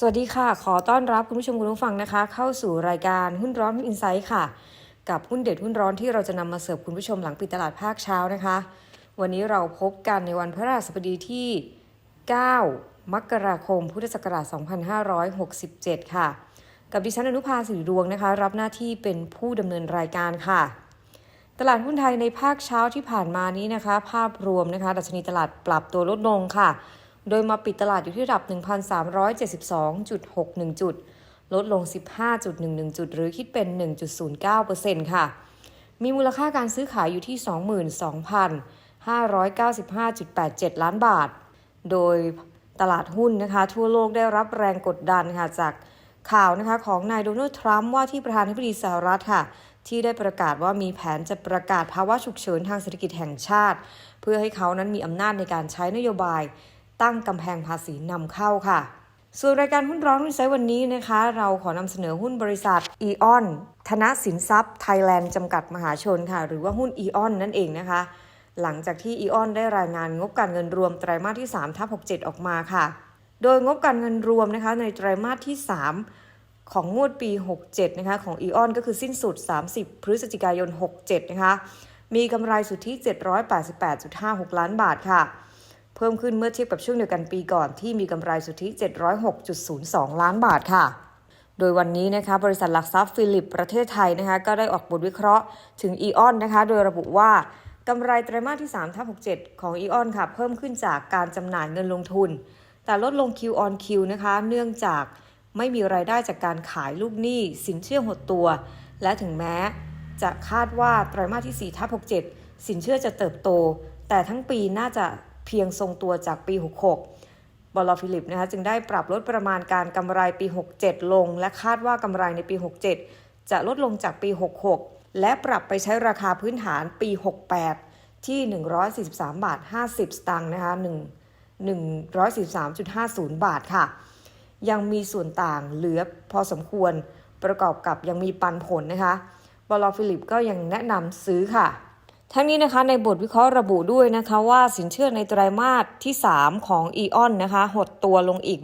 สวัสดีค่ะ ขอต้อนรับคุณผู้ชมคุณผู้ฟังนะคะ เข้าสู่รายการหุ้นร้อนอินไซต์ค่ะ กับหุ้นเด็ดหุ้นร้อนที่เราจะนำมาเสิร์ฟคุณผู้ชมหลังปิดตลาดภาคเช้านะคะ วันนี้เราพบกันในวันพระราชบดีที่ 9 มกราคม พุทธศักราช 2567 ค่ะ กับดิฉันอนุภาสิริดวงนะคะ รับหน้าที่เป็นผู้ดำเนินรายการค่ะ ตลาดหุ้นไทยในภาคเช้าที่ผ่านมานี้นะคะ ภาพรวมนะคะ ดัชนีตลาดปรับตัวลดลงค่ะ โดยมาปิดตลาดอยู่ที่ระดับ 1,372.61 จุด ลดลง 15.11 จุด หรือคิดเป็น 1.09%ค่ะ มีมูลค่าการซื้อขายอยู่ที่ 22,595.87 ล้านบาท โดยตลาดหุ้นนะคะ ทั่วโลกได้รับแรงกดดันค่ะจากข่าวนะคะของนายโดนัลด์ทรัมป์ว่าที่ประธานาธิบดีสหรัฐค่ะ ที่ได้ประกาศว่ามีแผนจะประกาศภาวะฉุกเฉินทางเศรษฐกิจแห่งชาติ เพื่อให้เขานั้นมีอำนาจในการใช้นโยบาย ตั้งกำแพงภาษีนำเข้าค่ะ ส่วนรายการหุ้นร้อนหุ้นไซวันนี้นะคะ เราขอนำเสนอหุ้นบริษัทอีออนธนสินทรัพย์ไทยแลนด์จำกัดมหาชนค่ะ หรือว่าหุ้นอีออนนั่นเองนะคะ หลังจากที่อีออนได้รายงานงบการเงินรวมไตรมาสที่3ทับ67 ออกมาค่ะ โดยงบการเงินรวมนะคะในไตรมาสที่ 3 ของงวดปี 67 นะคะของอีออนก็คือสิ้นสุด 30 พฤศจิกายน 67 นะคะมีกำไรสุทธิ 788.56 ล้านบาทค่ะ เพิ่มขึ้นเมื่อเทียบกับช่วงเดียวกันปีก่อนที่มีกำไรสุทธิ 706.02 ล้านบาทค่ะ โดยวันนี้นะคะบริษัทหลักทรัพย์ฟิลิปประเทศไทยนะคะก็ได้ออกบทวิเคราะห์ถึงอีออนนะคะโดยระบุว่ากำไรไตรมาสที่3ทับ67 ของอีออนค่ะเพิ่มขึ้นจากการจำหน่ายเงินลงทุน แต่ลดลง Q on Q นะคะเนื่องจากไม่มีรายได้จากการขายลูกหนี้สินเชื่อหดตัว และถึงแม้ จะคาดว่าไตรมาสที่4ทับ67 สินเชื่อจะเติบโต แต่ทั้งปีน่าจะ เพียงทรงตัวจากปี 66 บอลฟิลิปนะคะจึงได้ปรับลดประมาณการกำไรปี 67 ลง และคาดว่ากำไรในปี 67 จะลดลงจากปี 66 และปรับไปใช้ราคาพื้นฐานปี 68 ที่ 143 บาท 50 สตางค์นะคะ1 143.50 บาทค่ะ ยังมีส่วนต่างเหลือพอสมควรประกอบกับยังมีปันผลนะคะบอลฟิลิปก็ยังแนะนำซื้อค่ะ ทั้งนี้นะคะในบทวิเคราะห์ระบุด้วยนะคะว่าสินเชื่อในไตรามาสที่ 3 ของ e ออนนะคะหดตัวลงอีก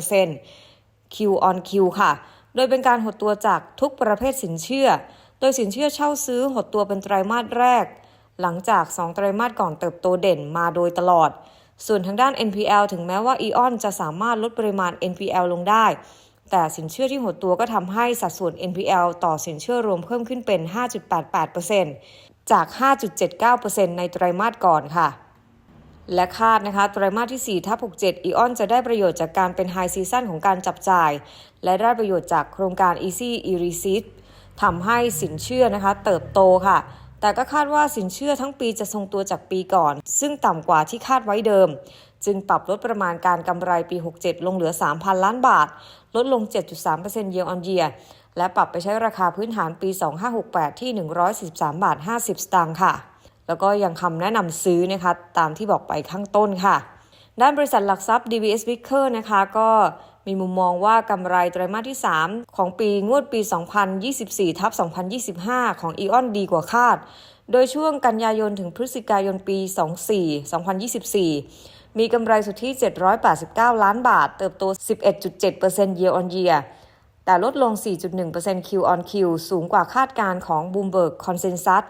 1.8% Q on Q ค่ะ โดยเป็นการหดตัวจากทุกประเภทสินเชื่อ โดยสินเชื่อเช่าซื้อหดตัวเป็นไตรามาสแรก หลังจาก 2 ไตรามาสก่อนเติบโตเด่นมาโดยตลอด ส่วนทางด้าน NPL ถึงแม้ว่า e ออนจะสามารถลดปริมาณ NPL ลงได้ แต่สินเชื่อที่หดตัวก็ทำให้สัดส่วน NPL ต่อสินเชื่อรวมเพิ่มขึ้นเป็น 5.88% จาก 5.79%ในไตรมาสก่อนค่ะ และคาดนะคะไตรมาสที่ 4 ทับ67อีออนจะได้ประโยชน์จากการเป็นไฮซีซั่นของการจับจ่าย และได้ประโยชน์จากโครงการ Easy e r e c e i p t ทำให้สินเชื่อนะคะเติบโตค่ะ แต่ก็คาดว่าสินเชื่อทั้งปีจะทรงตัวจากปีก่อน ซึ่งต่ำกว่าที่คาดไว้เดิม จึงปรับลดประมาณการกำไรปี 67 ลงเหลือ 3,000 ล้านบาท ลดลง 7.3% year on year และปรับไปใช้ราคาพื้นฐานปี 2568 ที่ 143 บาท 50 สตางค์ค่ะ แล้วก็ยังคำแนะนำซื้อนะคะตามที่บอกไปข้างต้นค่ะ ด้านบริษัทหลักทรัพย์ DBS Vicker นะคะก็มีมุมมองว่ากำไรไตรมาสที่ 3 ของปีงวดปี 2024 ทับ 2025 ของ e.on ดีกว่าคาด โดยช่วงกันยายนถึงพฤศจิกายนปี 24 2024 มีกำไรสุทธิ 789 ล้านบาท เติบโต 11.7% year on year แต่ลดลง 4.1% Q on Q สูงกว่าคาดการณ์ของ Bloomberg Consensus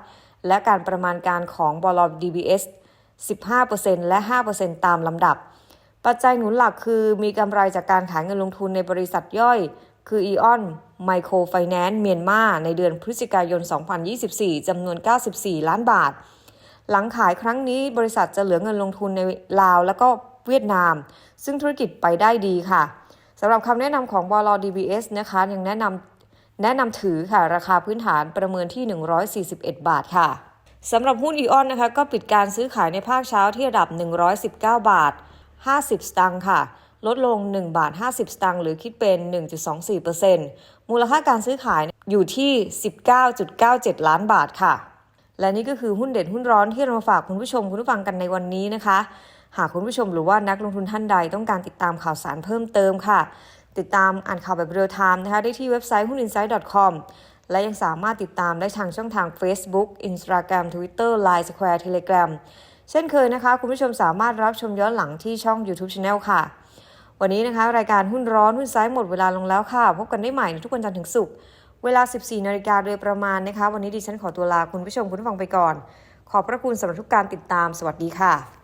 และการประมาณการของบล DBS 15%และ 5%ตามลำดับ ปัจจัยหนุนหลักคือมีกำไรจากการขายเงินลงทุนในบริษัทย่อย คือ Eon Microfinance เมียนมาในเดือนพฤศจิกายน 2024 จำนวน 94 ล้านบาท หลังขายครั้งนี้บริษัทจะเหลือเงินลงทุนในลาว และก็เวียดนาม ซึ่งธุรกิจไปได้ดีค่ะสำหรับคำแนะนำของบล DBS นะคะ ยังแนะนำแนะนำถือค่ะ ราคาพื้นฐานประเมินที่ 141 บาทค่ะสำหรับหุ้นอีออนนะคะ ก็ปิดการซื้อขายในภาคเช้าที่ระดับ 119 บาท 50 สตางค์ค่ะ ลดลง 1 บาท 50 สตางค์หรือคิดเป็น 1.24%มูลค่าการซื้อขายอยู่ที่ 19.97 ล้านบาทค่ะ และนี่ก็คือหุ้นเด่นหุ้นร้อนที่เรามาฝากคุณผู้ชมคุณผู้ฟังกันในวันนี้นะคะ หากคุณผู้ชมหรือว่านักลงทุนท่านใดต้องการติดตามข่าวสารเพิ่มเติมค่ะ ติดตามอ่านข่าวแบบเรียลไทม์นะคะ ได้ที่เว็บไซต์หุ้น insight.com และยังสามารถติดตามได้ทางช่องทาง Facebook Instagram Twitter Line Square Telegram เช่นเคยนะคะ คุณผู้ชมสามารถรับชมย้อนหลังที่ช่อง YouTube Channel ค่ะ วันนี้นะคะ รายการหุ้นร้อนหุ้นซ้ายหมดเวลาลงแล้วค่ะ พบกันได้ใหม่ในทุกวันจันทร์ถึงศุกร์ เวลา 14 นาฬิกาโดยประมาณนะคะ วันนี้ดิฉันขอตัวลาคุณผู้ชมคุณผู้ฟังไปก่อน ขอบพระคุณสำหรับทุกการติดตาม สวัสดีค่ะ